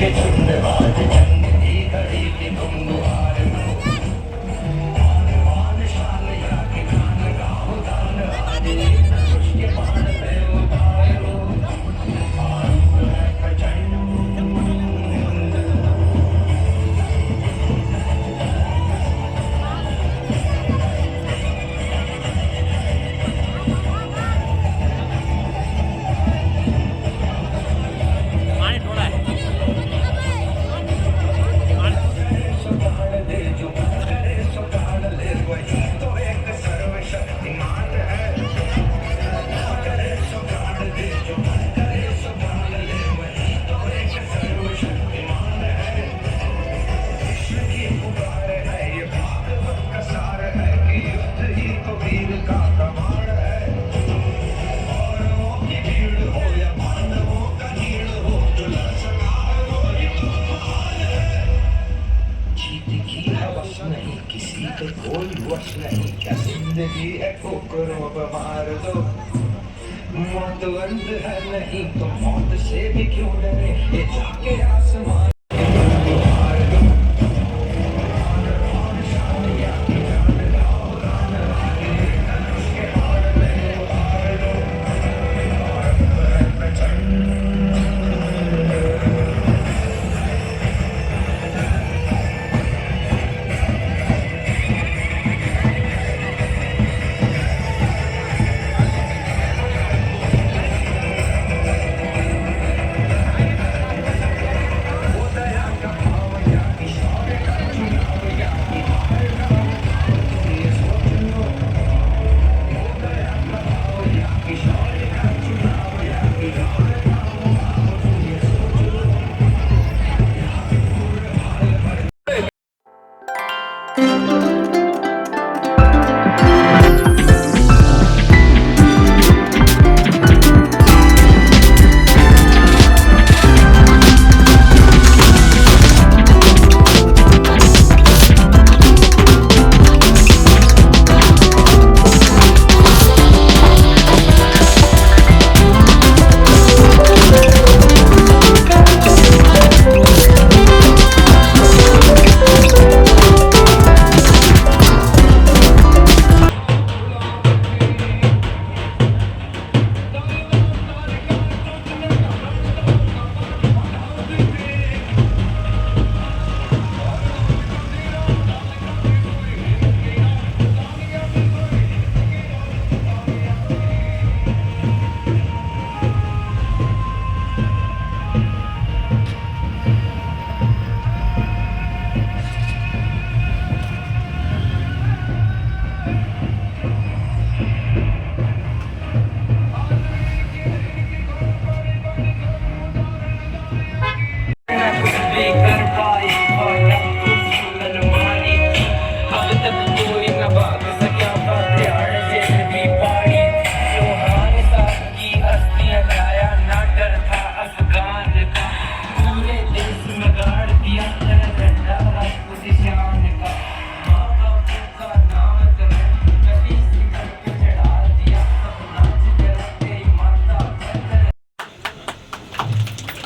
കൊണ്ട് ഈ കളിക്കുന്നു मौत अंत है नहीं तो मौत से भी क्यों डरे ये जाके आसमान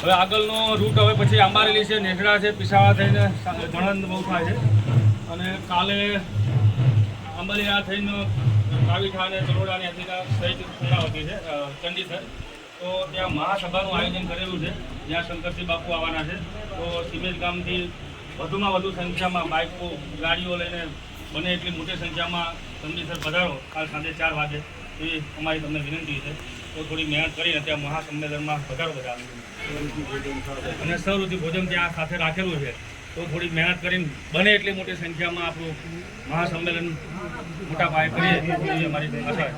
હવે આગળનો રૂટ હવે પછી આંબારેલી છે નેસડા છે પિસાવા થઈને જણંદ બહુ થાય છે. અને કાલે આંબાલિયા થઈને કાવીઠાને ચરોડાની તલોડા સહિત પૂર્ણાવતી છે ચંડીસર તો ત્યાં મહાસભાનું આયોજન કરેલું છે, જ્યાં શંકરસિંહ બાપુ આવવાના છે. તો સિમેજ ગામથી વધુમાં વધુ સંખ્યામાં બાઇકો ગાડીઓ લઈને બને એટલી મોટી સંખ્યામાં ચંડીસર પધારો. કાલ સાંજે ચાર વાગે. એવી અમારી તમને વિનંતી છે. તો થોડી મહેનત કરીને ત્યાં મહાસંમેલનમાં પધારો બધા. અને સૌથી ભોજન ત્યાં સાથે રાખેલું છે, તો થોડી મહેનત કરીને બને એટલી મોટી સંખ્યામાં આપણું મહાસંમેલન મોટા પાયે કરીએ એવી અમારી આશા.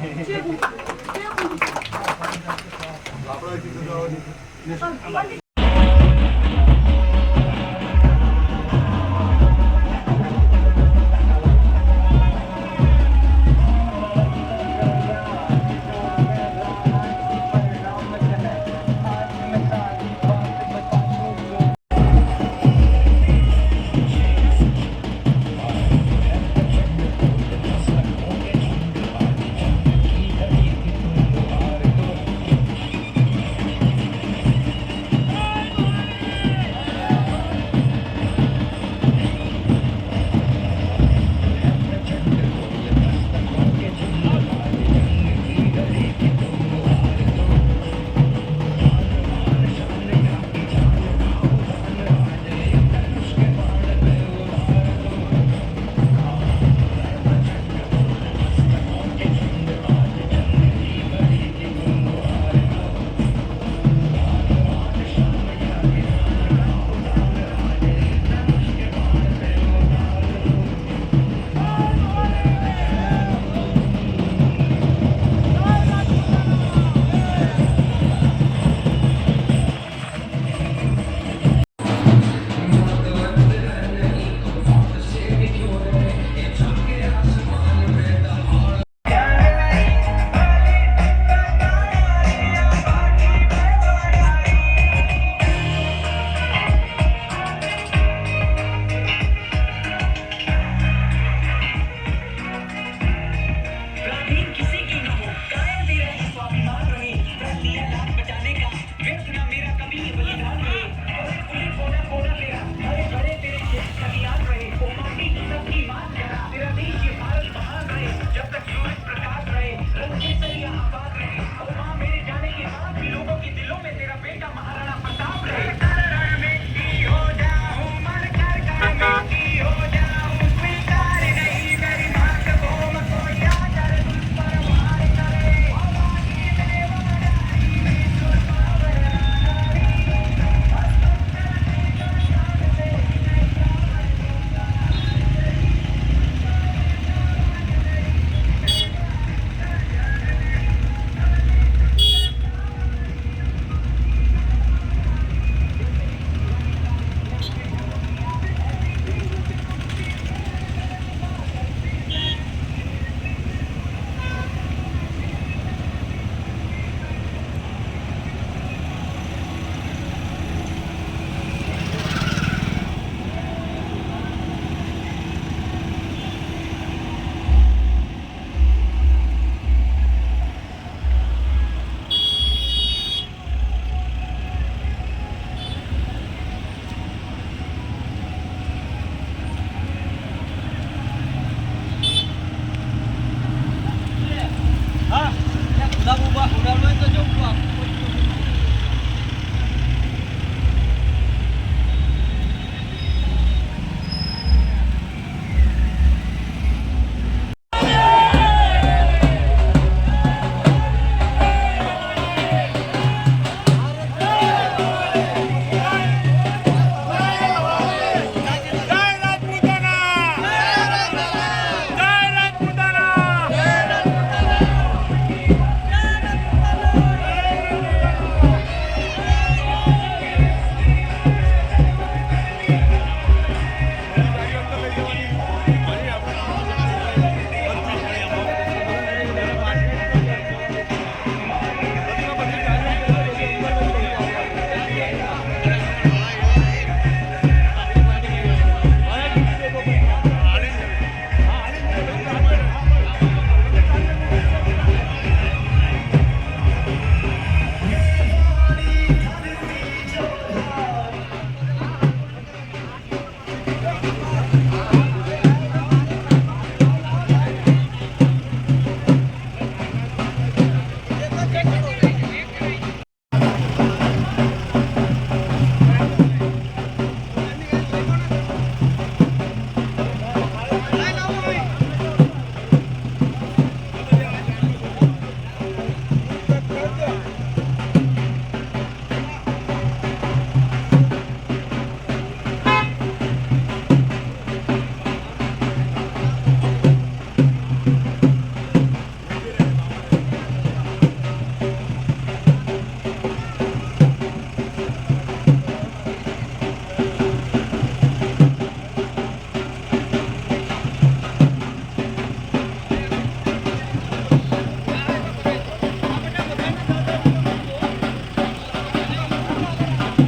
છે